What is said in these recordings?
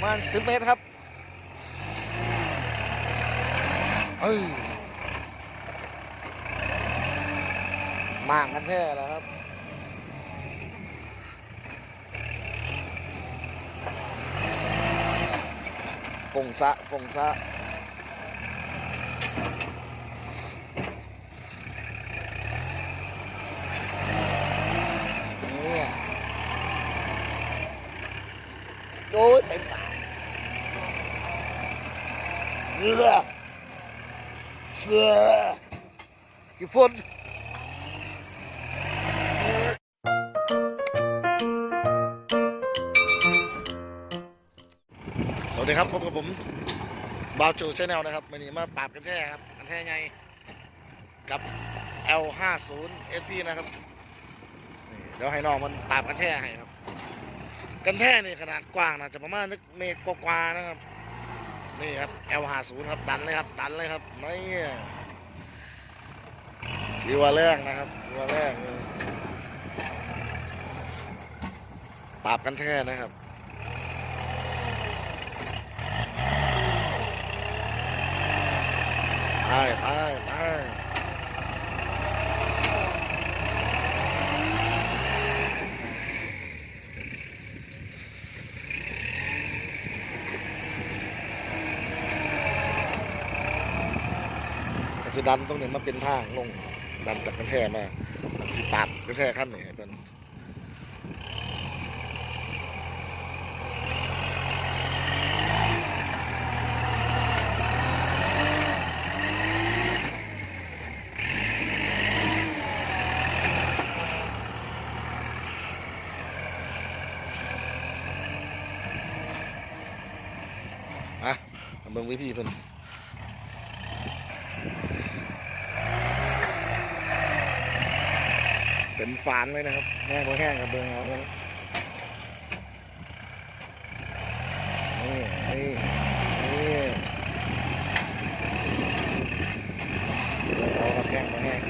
ประมาณสิบเมตรครับเอ้ยมางกันแท้แล้วครับฝงซะฝงซะโอ้ยเต็มปากเสือเสือกี่ฟุตสวัสดีครับพบกับผมบาวจูชแนลนะครับวันนี้มาปราบกันแท้ครับกันแท้ไงกับ L50 SP นะครับนี่เดี๋ยวให้น้องมันปราบกันแท้ให้ครับ กันแท้นี่ขนาดกว้างนะจะประมาณนึกเมตรกว่าๆนะครับ นี่ครับ L50 ครับดันเลยครับดันเลยครับนี่ถือว่าแรงนะครับถือว่าแรงปราบกันแท้นะครับไปไปไป จะดันตรงนี้มาเป็นทางลงดันจากกันแท่มาสิปาดกันแท่ขั้นนี้ให้เป็นอะมาเบิ่งวิธีเพิ่น เต็มฝานเลยนะครับแห้งบ่แห้งกับเบิงเอาแล้วนี่นี่นี่เอากับแห้งบ่แห้ง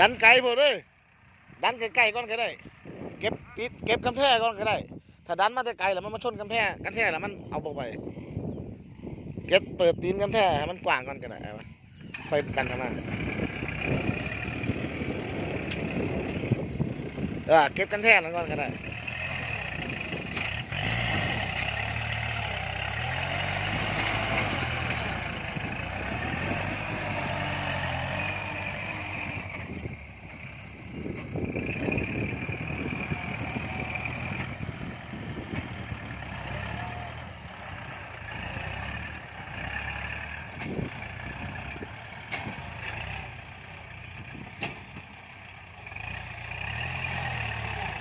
ดันไกลหมดเลยดันไกลๆก่อนก็ได้ เก็บติดเก็บกำแพงก่อนก็ได้ ถ้าดันมาแต่ไกลแล้วมันมาชนกำแพงกำแพงแล้วมันเอาบ่ไป เก็บเปิดตีนกำแพงให้มันกว้างก่อนก็ได้ค่อยกันเข้ามาเออเก็บกันแท่นั้นก่อนก็ได้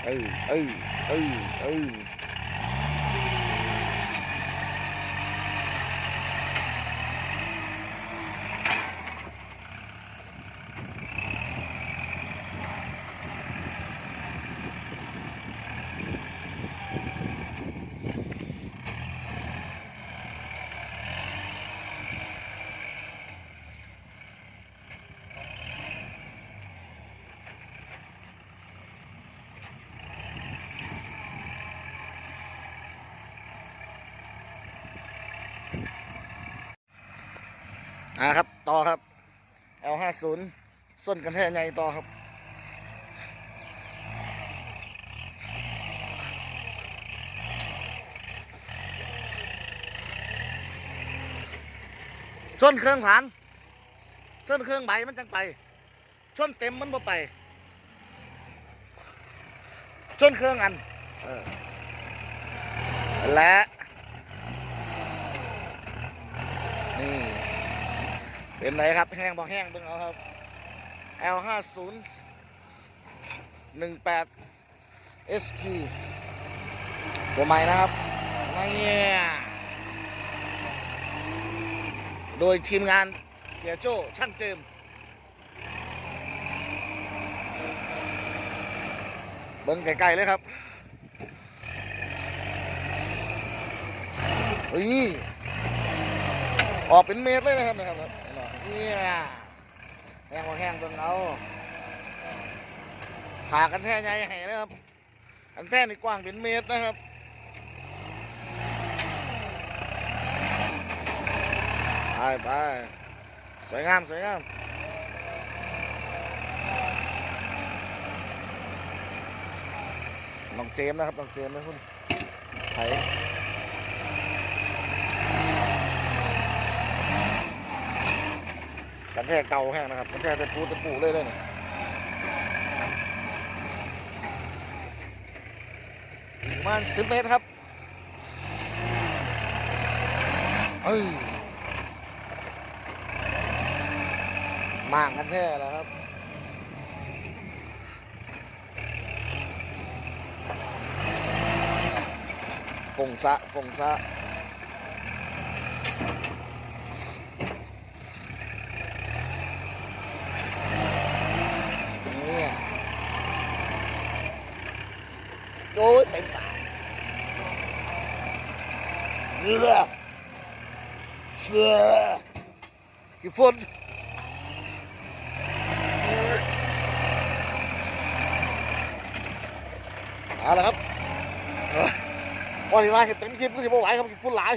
เออเอ่าครับต่อครับ L50 ส้นกันแท่ไงต่อครับส้นเครื่องผ่านส้นเครื่องใบมันจังไปส้นเต็มมันบ่ไปส้นเครื่องอันออและ นี่ เป็นไรครับ แห้งบอกแห้งเบิ่งเอาครับ L ห้าศูนย์หนึ่งแปด SP ตัวใหม่นะครับนี่โดยทีมงานเสียโจ้ช่างเจิมเบิ้งไกลๆเลยครับเฮ้ยออกเป็นเมตรเลยนะครับนะครับ เนี่ยแห้งว่าแห้งเบิ่งเอาขากันแท้ใหญ่ให้นะครับอันแท้นี่กว้างเป็นเมตรนะครับไปไปสวยงามสวยงามน้องเจมส์นะครับน้องเจมส์นะคุณไถ กันแค่เก่าแห้งนะครับกันแค่ตะปูตะปูเลยเลยเนี่ยประมาณสิบเมตรครับเอ้ยมากกันแท้แล้วครับฟงซะฟงซะเนี่ยโอ้ยเต็มปากเลือดเลือดกี่ ฝนเอาละครับวันนี้มาเห็นเต็มคลิปก็สิบไหวครับฝุ่นหลาย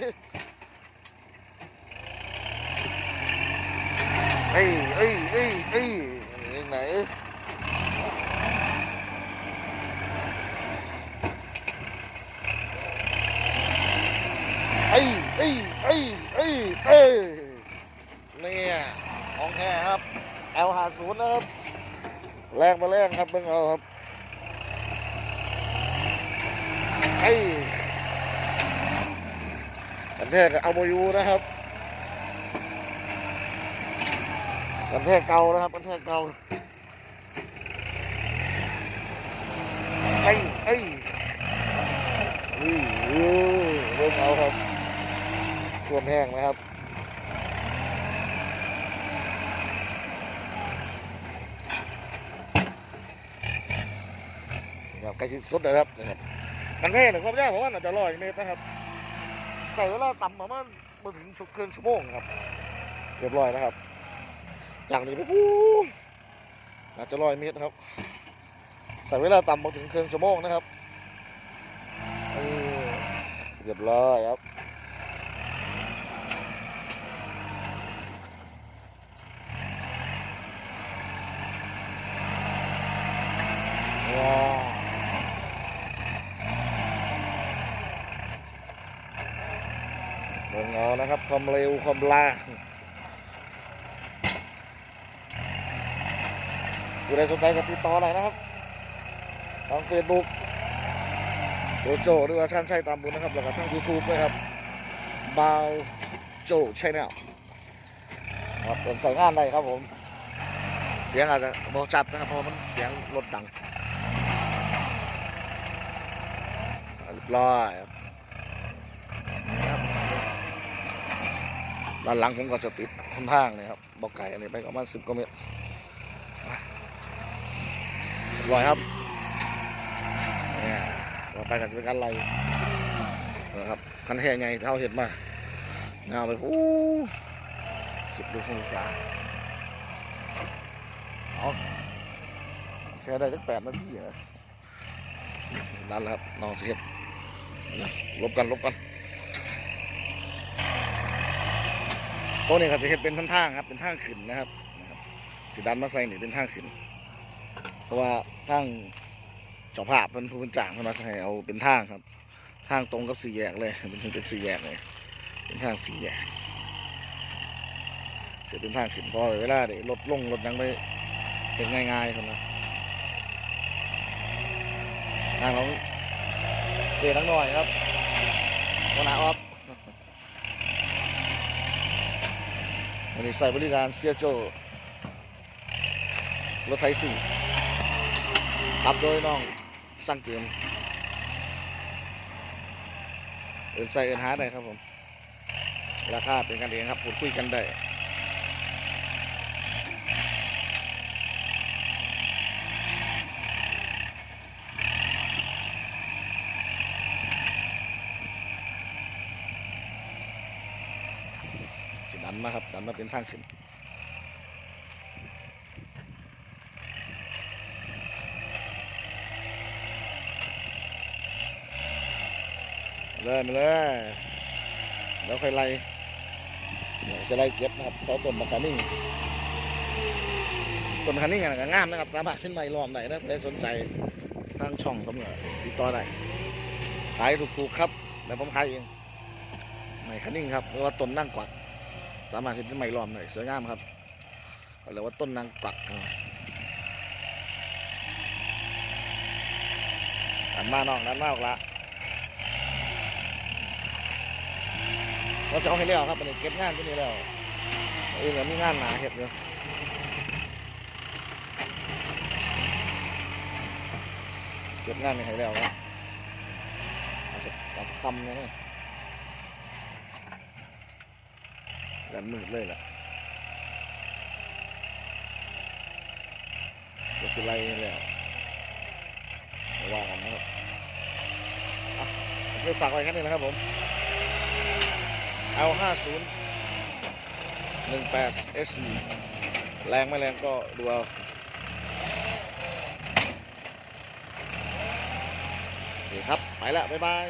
เอ้ยเอ้ยเอ้ยเอ้ยไหนเอ้ยเอ้ยเอ้ยเอ้ยเอ้ย นี่ของแท้ครับ L ห้าศูนย์นะครับแรงมาแรงครับเบิ่งเอาครับไอ้กันแทกเอาโมยูนะครับกันแทกเก่านะครับกันแทกเก่าไอ้ไอ้อืออือเริ่มเอาครับท่วมแห้งนะครับ กล้ชิดสุดนะครับนะครับกันแท้หนี่ยความยากผมว่าน่าจะร้อยเมตรนะครับ ใส่เวลาต่ำประมาณมาถึงชั่วครึ่งชั่วโมงครับ เรียบร้อยนะครับจากนี้ไปปูอาจจะร้อยเมตรนะครับ ใส่เวลาต่ำมาถึงครึ่งชั่วโมงนะครับเรียบร้อยครับว้าวเบิ่งเอานะครับ ความเร็วความลาผู้ใดสนใจก็ติดต่อหน่อยนะครับทางเฟซบุ๊กโจโจหรือว่าชันชัยตามบุญนะครับ แล้วก็ทางยูทูบด้วยครับบาวโจชแนลครับเป็นใส่งานได้ครับผม เสียงอาจจะบอจัดนะครับเพราะมันเสียงรถดังเรียบร้อยครับครับ ด้านหลังผมก็จะติดค่อนข้างเลยครับบอกไก่อันนี้ไปประมาณสิบกว่าเมตรเรียบร้อยครับเนี่ยต่อไปก็จะเป็นการไล่นะครับคันแห่ไงเท่าเห็ดมาเงาไปโอ้สิบลูกหูปลาเอาแช่ได้ตั้งแปดนาทีนะนั่นแหละครับน้องสิเห็ดลบกันลบกัน ตัวนี้ก็จะเห็ดเป็นทางๆครับเป็นทางขึ้นนะครับสีดันมาใส่นี่เป็นทางขึ้น เพราะว่าทางเจ้าภาพเป็นผู้เป็นจ้างเขามาให้เอาเป็นทางครับ ทางตรงกับสี่แยกเลยเป็นเป็นสี่แยกเลยเป็นทางสี่แยกเสียเป็นทางขึ้นพอเวลาเดี๋ยวรถลงรถยังไปเป็นง่ายๆครับนะทางของเจทั้งหน่อยครับวันนาออฟ วันนี้ใส่บริการเซียโจรถไทยสี่ขับโดยน้องสั่งเกมเอินใส่เอินหาได้ครับผม ราคาเป็นกันเองครับพูดคุยกันได้ มาครับดันมาเป็นทางขึ้นเลยมาเลยแล้วค่อยไล่จะไล่เก็บนะครับเขาต้นมะขานิ่งต้นมะขานิ่งก็งามนะครับ สามารถขึ้นไปล้อมได้นะได้สนใจทางช่องผมก็ติดต่อได้ขายถูกๆครับแต่ผมขายเองไม่ขานิ่งครับหรือว่าต้นนั่งกวัก สามารถขึ้นไปล้อมได้สวยงามครับเรียกว่าต้นนางกวักนะครับดันมาน้องดันมาออกละเราจะเอาให้แล้วครับอันนี้เก็บงานที่นี่แล้วเออมีงานหนาเห็ดอยู่เก็บงานให้แล้วครับอาจจะอาจจะคำนะเนี่ย กันมืดเลยแหละก็สไล่ให้แล้วม่ว่ากันนะครับอะผมไปฝากไว้แค่นี้นะครับผม L ห้าศูนย์หนึ่งแปด S แรงไม่แรงก็ดูเอาโอเคครับ ไปละบ๊ายบาย